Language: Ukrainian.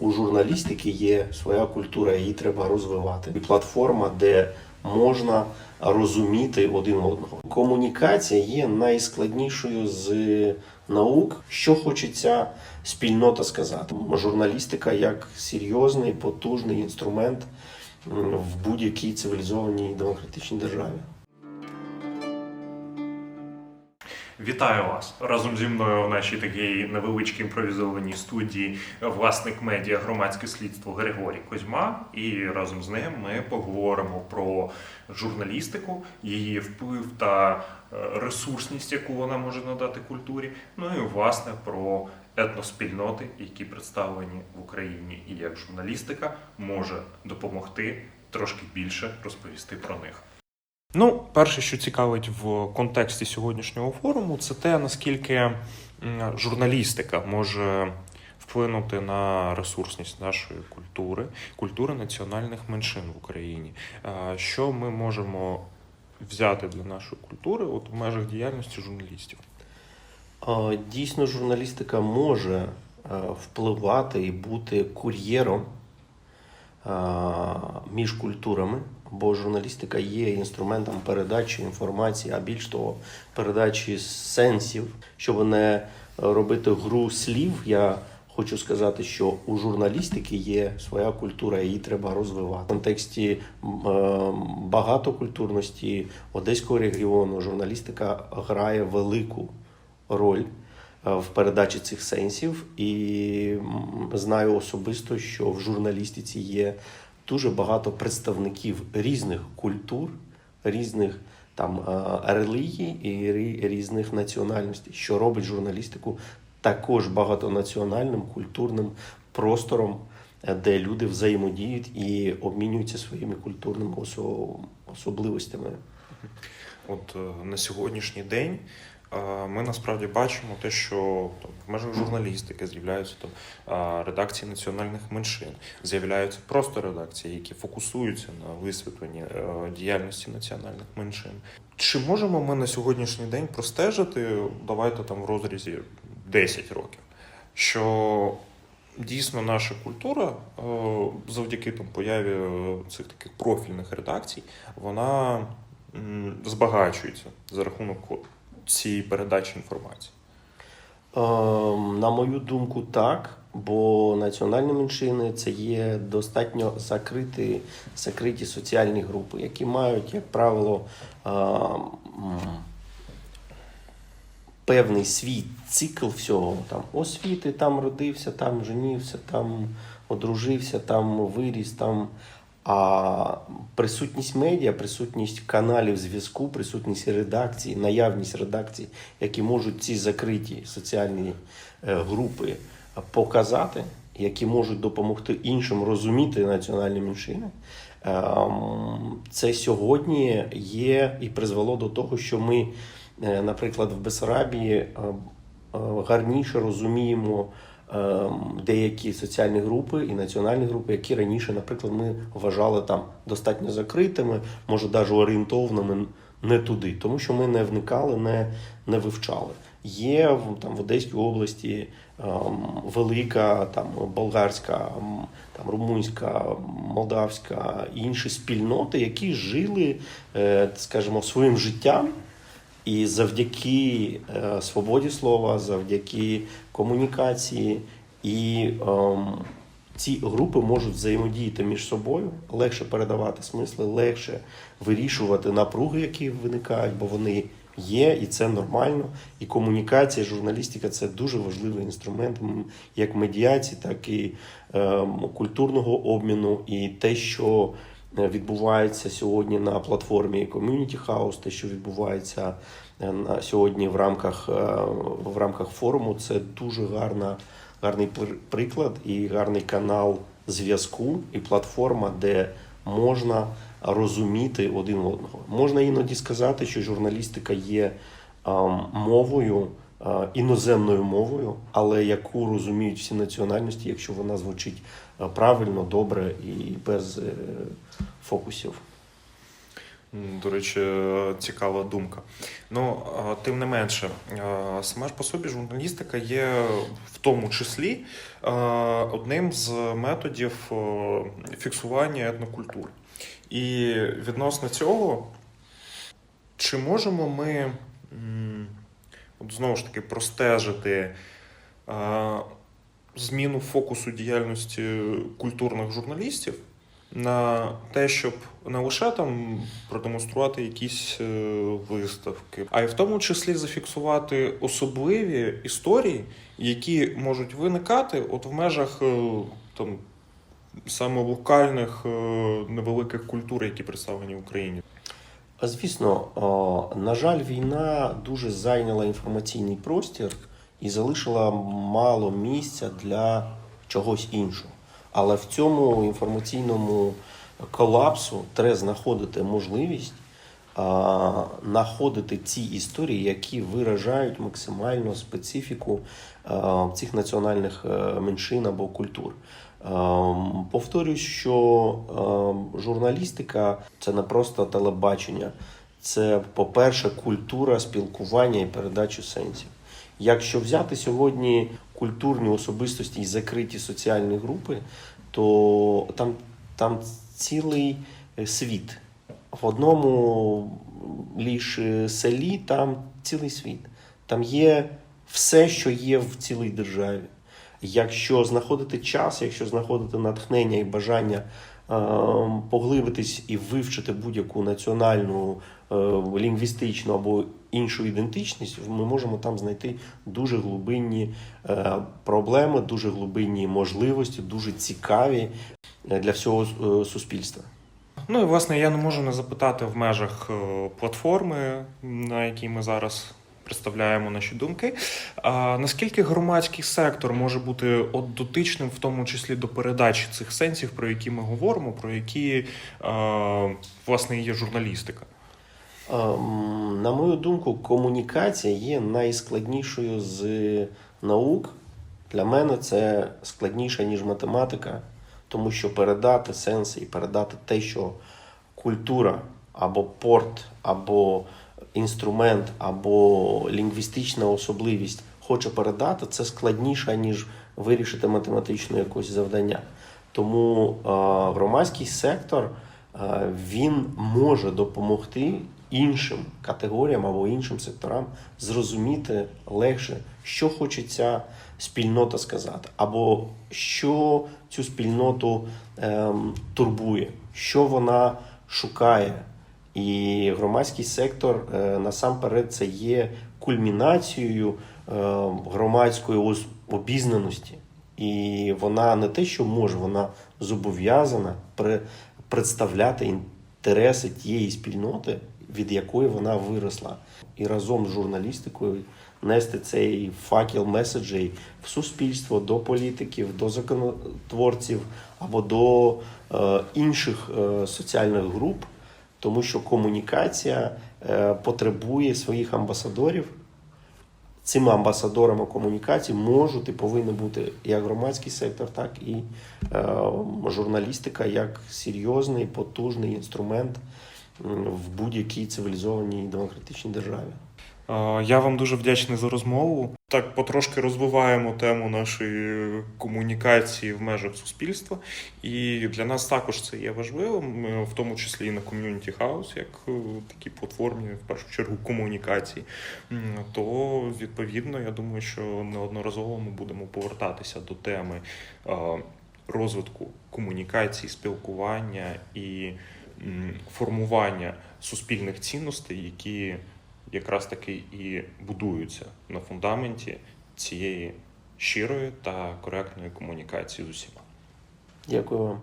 У журналістики є своя культура, її треба розвивати. І платформа, де можна розуміти один одного. Комунікація є найскладнішою з наук, що хочеться спільнота сказати. Журналістика як серйозний, потужний інструмент в будь-якій цивілізованій демократичній державі. Вітаю вас разом зі мною в нашій такій невеличкій імпровізованій студії власник медіа громадське слідство Григорій Козьма. І разом з ним ми поговоримо про журналістику, її вплив та е, ресурсність, яку вона може надати культурі. Ну і власне про етноспільноти, які представлені в Україні, і як журналістика може допомогти трошки більше розповісти про них. Ну, перше, що цікавить в контексті сьогоднішнього форуму, це те, наскільки журналістика може вплинути на ресурсність нашої культури, культури національних меншин в Україні. Що ми можемо взяти для нашої культури от в межах діяльності журналістів? Дійсно, журналістика може впливати і бути кур'єром між культурами, бо журналістика є інструментом передачі інформації, а більш того, передачі сенсів, щоб не робити гру слів. Я хочу сказати, що у журналістики є своя культура, її треба розвивати. В контексті е, багатокультурності Одеського регіону журналістика грає велику роль е, в передачі цих сенсів, і знаю особисто, що в журналістиці є дуже багато представників різних культур, різних там е, релігій і різних національностей, що робить журналістику також багатонаціональним культурним простором, е, де люди взаємодіють і обмінюються своїми культурними особливостями. От е, на сьогоднішній день ми насправді бачимо те, що там, в межах журналістики з'являються там редакції національних меншин, з'являються просто редакції, які фокусуються на висвітленні е, діяльності національних меншин. Чи можемо ми на сьогоднішній день простежити, давайте там в розрізі 10 років, що дійсно наша культура е, завдяки там появі е, цих таких профільних редакцій, вона збагачується за рахунок цієї передачі інформації. Ем, На мою думку, так. Бо національні меншини це є достатньо закриті, закриті соціальні групи, які мають, як правило, ем, певний свій цикл всього. Там освіти, там родився, там женився, там одружився, там виріс, там. А присутність медіа, присутність каналів зв'язку, присутність редакції, наявність редакцій, які можуть ці закриті соціальні е, групи показати, які можуть допомогти іншим розуміти національні меншини. ем, Це сьогодні є і призвело до того, що ми, е, наприклад, в Бесарабії е, гарніше розуміємо деякі соціальні групи і національні групи, які раніше, наприклад, ми вважали там достатньо закритими, може навіть орієнтованими не туди, тому що ми не вникали, не, не вивчали. Є там в Одеській області ем, велика там болгарська, там румунська, молдавська інші спільноти, які жили, е, скажімо, своїм життям. І завдяки е, свободі слова, завдяки комунікації, і ем, ці групи можуть взаємодіяти між собою, легше передавати смисли, легше вирішувати напруги, які виникають, бо вони є, і це нормально. І комунікація, журналістика це дуже важливий інструмент як медіації, так і ем, культурного обміну, і те, що е, відбувається сьогодні на платформі Community House, те, що відбувається е, сьогодні в рамках, е, в рамках форуму, це дуже гарна, гарний пр- приклад і гарний канал зв'язку і платформа, де можна розуміти один одного. Можна іноді сказати, що журналістика є мовою. Іноземною мовою, але яку розуміють всі національності, якщо вона звучить правильно, добре і без е, фокусів. До речі, цікава думка. Ну, тим не менше, сама ж по собі журналістика є в тому числі одним з методів фіксування етнокультури. І відносно цього, чи можемо ми от знову ж таки простежити е, зміну фокусу діяльності культурних журналістів на те, щоб не лише там продемонструвати якісь е, виставки, а й в тому числі зафіксувати особливі історії, які можуть виникати от в межах е, там саме локальних невеликих культур, які представлені в Україні. Звісно, на жаль, війна дуже зайняла інформаційний простір і залишила мало місця для чогось іншого. Але в цьому інформаційному колапсу треба знаходити можливість знаходити ці історії, які виражають максимально специфіку цих національних е, меншин або культур. Ем, Повторюсь, що ем, журналістика це не просто телебачення, це, по-перше, культура спілкування і передачі сенсів. Якщо взяти сьогодні культурні особистості і закриті соціальні групи, то там, там цілий е, світ. В одному лише селі там цілий світ. Там є все, що є в цілій державі. Якщо знаходити час, якщо знаходити натхнення і бажання е, поглибитись і вивчити будь-яку національну, е, лінгвістичну або іншу ідентичність, ми можемо там знайти дуже глибинні е, проблеми, дуже глибинні можливості, дуже цікаві для всього суспільства. Ну і власне я не можу не запитати в межах платформи, на якій ми зараз представляємо наші думки. А наскільки громадський сектор може бути от дотичним, в тому числі до передачі цих сенсів, про які ми говоримо, про які власне є журналістика? Ем, На мою думку, комунікація є найскладнішою з наук. Для мене це складніше, ніж математика, тому що передати сенси і передати те, що культура або порт, або інструмент, або лінгвістична особливість хоче передати, це складніше, ніж вирішити математичне якось завдання. Тому е, громадський сектор е, він може допомогти іншим категоріям або іншим секторам зрозуміти легше, що хоче ця спільнота сказати, або що цю спільноту ем, турбує, що вона шукає. І громадський сектор е, насамперед це є кульмінацією е, громадської обізнаності. І вона не те, що може, вона зобов'язана пре- представляти інтереси тієї спільноти, від якої вона виросла, і разом з журналістикою нести цей факел меседжей в суспільство, до політиків, до законотворців або до е, інших соціальних груп, тому що комунікація е, потребує своїх амбасадорів. Цими амбасадорами комунікації можуть і повинні бути як громадський сектор, так і е, журналістика як серйозний, потужний інструмент в будь-якій цивілізованій демократичній державі. Е, Я вам дуже вдячний за розмову. Так, потрошки розвиваємо тему нашої комунікації в межах суспільства, і для нас також це є важливим, в тому числі і на ком'юніті хаус, як е, такій платформі, в першу чергу, комунікації. То відповідно, я думаю, що неодноразово ми будемо повертатися до теми е, розвитку комунікації, спілкування і формування суспільних цінностей, які якраз таки і будуються на фундаменті цієї щирої та коректної комунікації з усіма. Дякую вам.